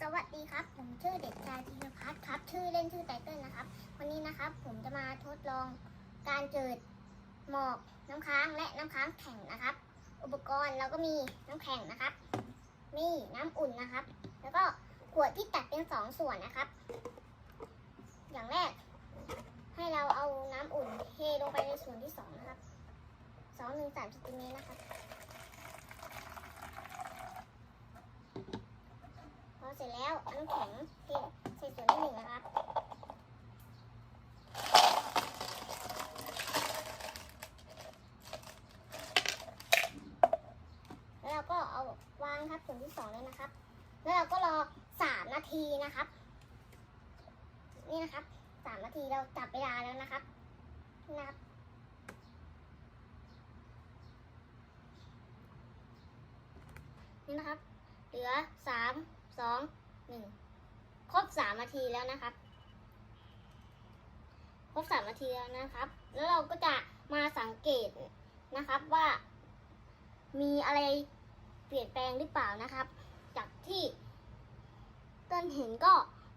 สวัสดีครับ ผมชื่อเด็กชายธีรพัฒน์ครับ ชื่อเล่นชื่อไตเติ้ลนะครับ วันนี้นะครับผมจะมาทดลองการเจิดหมอกน้ำค้างและน้ำค้างแข็งนะครับ อุปกรณ์เราก็มีน้ำแข็งนะครับ มีน้ำอุ่นนะครับ แล้วก็ขวดที่ตัดเป็นสองส่วนนะครับ อย่างแรก ให้เราเอาน้ำอุ่นเทลงไปในส่วนที่สองนะครับสองหนึ่งสามเซนติเมตรนะครับ อเสร็จแล้วอาน้ำแข็งเทใส่ส่วนที่หนึ่งนะครับแล้วเราก็เอาวางครับส่วนที่สองเลยนะครับ แล้วเราก็รอสามนาทีนะครับ นี่นะครับสามนาทีเราจับเวลาแล้วนะครับนะครับนี่นะครับ เหลือสาม สองหนึ่งครบสามนาทีแล้วนะครับ ครบสามนาทีแล้วนะครับ แล้วเราก็จะมาสังเกตนะครับว่า มีอะไรเปลี่ยนแปลงหรือเปล่านะครับ จากที่ต้นเห็นก็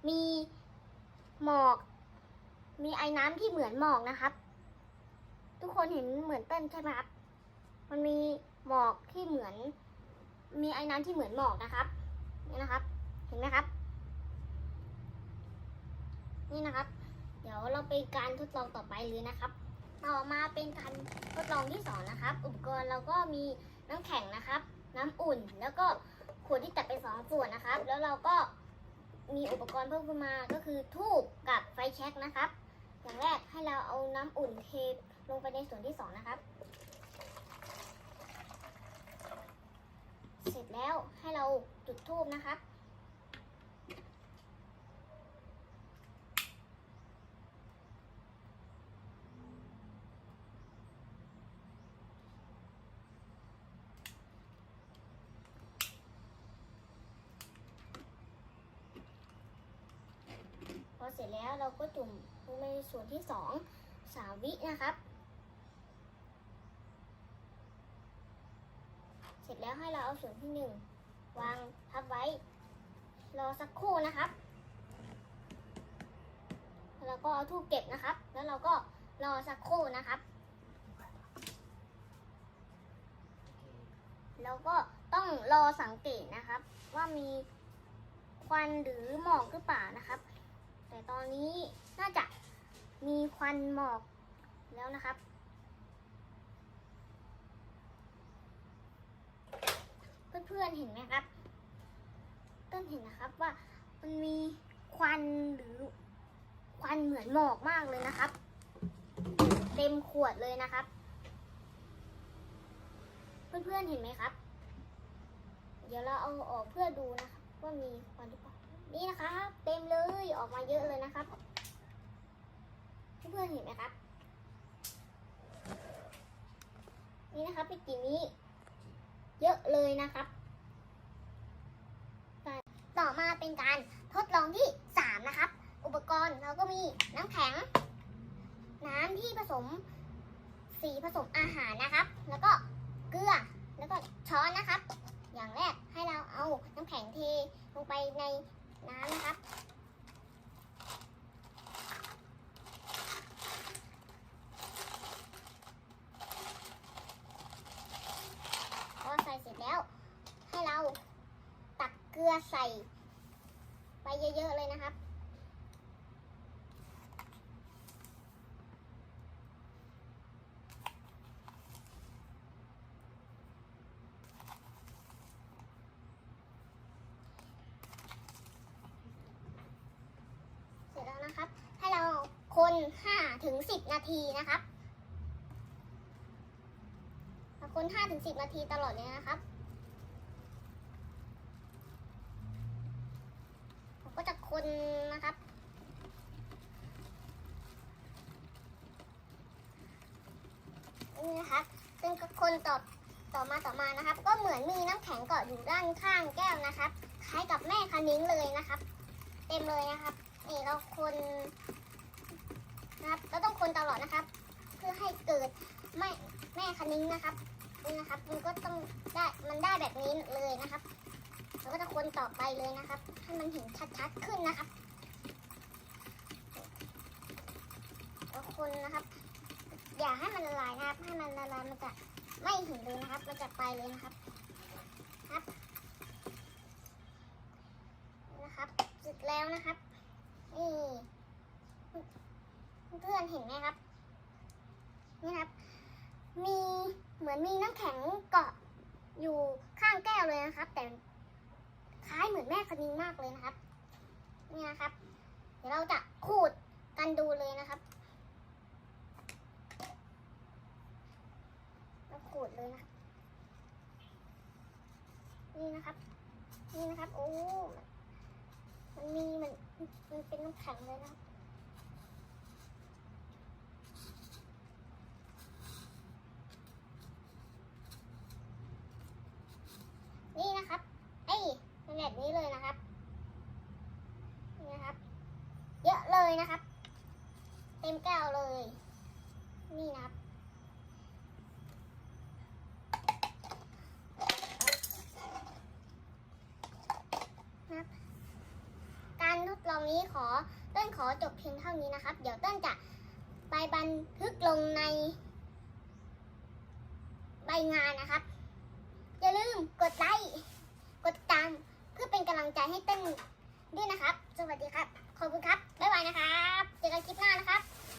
มีหมอก มีไอ้น้ำที่เหมือนหมอกนะครับ ทุกคนเห็นเหมือนเต้นใช่ไหมครับ มันมีหมอกที่เหมือน มีไอ้น้ำที่เหมือนหมอกนะครับ นี่นะครับ เห็นไหมครับ นี่นะครับ เดี๋ยวเราไปการทดลองต่อไปเลยนะครับ ต่อมาเป็นการทดลองที่สองนะครับ อุปกรณ์เราก็มีน้ำแข็งนะครับ น้ำอุ่นแล้วก็ขวดที่ตัดเป็นสองส่วนนะครับ แล้วเราก็มีอุปกรณ์เพิ่มขึ้นมาก็คือทูบกับไฟแช็กนะครับ อย่างแรกให้เราเอาน้ำอุ่นเทลงไปในส่วนที่สองนะครับ เสร็จแล้วให้เราจุดทูบนะครับพอเสร็จแล้วเราก็จุ่มลงในส่วนที่สองสามวินะครับ เส ร็จแล้วให้เราเอาส่วนที่หนึ่งวางทับไว้ รอสักครู่นะครับแล้วเราก็เอาทูบเก็บนะครับ แล้วเราก็รอสักครู่นะครับ แล้วก็ต้องรอสังเกตนะครับ ว่ามีควันหรือหมอกหรือเปล่านะครับ แต่ตอนนี้น่าจะมีควันหมอกแล้วนะครับ พื่อนๆเห็นไหมครับต้นเห็นนะครับว่ามันมีควันหรือ ควันเหมือนหมอกมากเลยนะครับ เต็มขวดเลยนะครับ เพื่อนๆเห็นไหมครับ เดี๋ยวเราเอาออกเพื่อดูนะครับว่ามีควันหรือเปล่านี่นะครับ เต็มเลยออกมาเยอะเลยนะครับ เพื่อนๆเห็นไหมครับ นี่นะครับพี่กินี้เยอะเลยนะครับ ต่อมาเป็นการทดลองที่ 3 นะครับ อุปกรณ์เราก็มีน้ำแข็ง น้ำที่ผสมสีผสมอาหารนะครับ แล้วก็เกลือ แล้วก็ช้อนนะครับ อย่างแรกให้เราเอาน้ำแข็งเทลงไปในน้ำนะครับ พอใส่เสร็จแล้ว ให้เราตักเก ลือใส่ ไปเยอะๆเลยนะครับ เสร็จแล้วนะครับ ให้เราคน5ถึง10 นาทีนะครับเราคน5ถึง10 นาทีตลอดเลยนะครับผมก็จะ คนนะครับ นี่นะครับ ซึ่งก็คนต่อต่อมาต่อมานะครับ ก็เหมือนมีน้ำแข็งเกาะอยู่ด้านข้างแก้วนะครับ คล้ายกับแม่คะนิ้งเลยนะครับ เต็มเลยนะครับ นี่เราคนนะครับเราต้องคนตลอดนะครับ เพื่อให้เกิดไม่แม่คะนิ้งนะครับนี่นะครับ มันก็ต้องได้มันได้แบบนี้เลยนะครับเราก็จะ ต่อไปเลยนะครับให้มันเห็นชัดๆขึ้นนะครับแล้วคนนะครับ อย่าให้มันละลายนะครับ ให้มันละลายมันจะไม่เห็นเลยนะครับ มันจะไปเลยนะครับครับนะครับเสร็จแล้วนะครับนี่เพื่อนเห็นไหมครับนี่ครับ มีเหมือนมีน้ำแข็งเกาะอยู่ข้างแก้วเลยนะครับ แต่ ล้ายเหมือนแม่คณิงมากเลยนะครับ นี่นะครับ เดี๋ยวเราจะขูดกันดูเลยนะครับเราขูดเลยนะครับนี่นะครับ นี่นะครับ โอ้ มันมีมันมันเป็นน้ำแข็งเลยนะครับ นี่นะครับ เอ้ยเป็น แบบนี้เลยนะครับนี่นะครับ เยอะเลยนะครับ เต็มแก้วเลย นี่นะครับนะการทดลองนี้ขอเต้นขอจบเพียงเท่านี้นะครับ เดี๋ยวเต้นจะไปบันทึกลงในใบงานนะครับ อย่าลืมกดไลค์ กดติดตาม พื่อเป็นกำลังใจให้เต้นด้วยนะครับ สวัสดีครับ ขอบคุณครับ บ๊ายบายนะครับ เจอกันคลิปหน้านะครับ